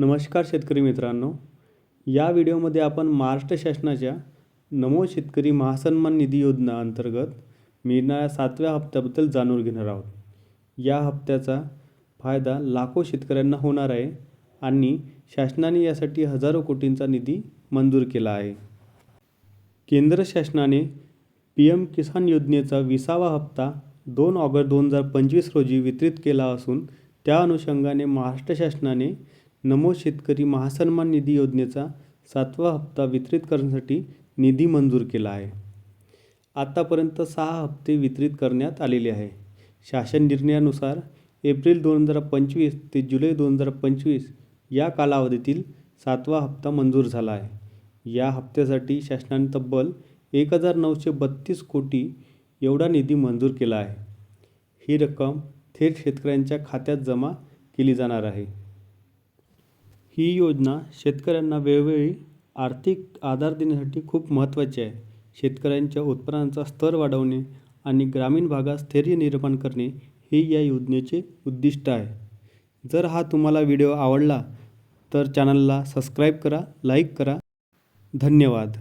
नमस्कार शेतकरी मित्रांनो. या व्हिडिओमध्ये आपण महाराष्ट्र शासनाच्या नमो शेतकरी महासन्मान निधी योजना अंतर्गत मिळणाऱ्या सातव्या हप्त्याबद्दल जाणून घेणार आहोत. या हप्त्याचा फायदा लाखो शेतकऱ्यांना होणार आहे आणि शासनाने यासाठी हजारो कोटींचा निधी मंजूर केला आहे. केंद्र शासनाने पी एम किसान योजनेचा विसावा हप्ता दोन ऑगस्ट दोन हजार पंचवीस रोजी वितरित केला असून त्या अनुषंगाने महाराष्ट्र शासनाने नमो शेतकरी महासन्मान निधी योजनेचा सातवा हप्ता वितरित करण्यासाठी निधी मंजूर केला आहे. आतापर्यंत सहा हप्ते वितरित करण्यात आलेले आहे. शासन निर्णयानुसार एप्रिल दोन हजार पंचवीस ते जुलै दोन हजार पंचवीस या कालावधीतील सातवा हप्ता मंजूर झाला आहे. या हप्त्यासाठी शासनाने तब्बल एक हजार नऊशे बत्तीस कोटी एवढा निधी मंजूर केला आहे. ही रक्कम थेट शेतकऱ्यांच्या खात्यात जमा केली जाणार आहे. ही योजना शेतकऱ्यांना वेळोवेळी आर्थिक आधार देण्यासाठी खूप महत्त्वाची आहे. शेतकऱ्यांच्या उत्पन्नाचा स्तर वाढवणे आणि ग्रामीण भागात स्थैर्य निर्माण करणे हे या योजनेचे उद्दिष्ट आहे. जर हा तुम्हाला व्हिडिओ आवडला तर चॅनलला सबस्क्राईब करा लाईक करा. धन्यवाद.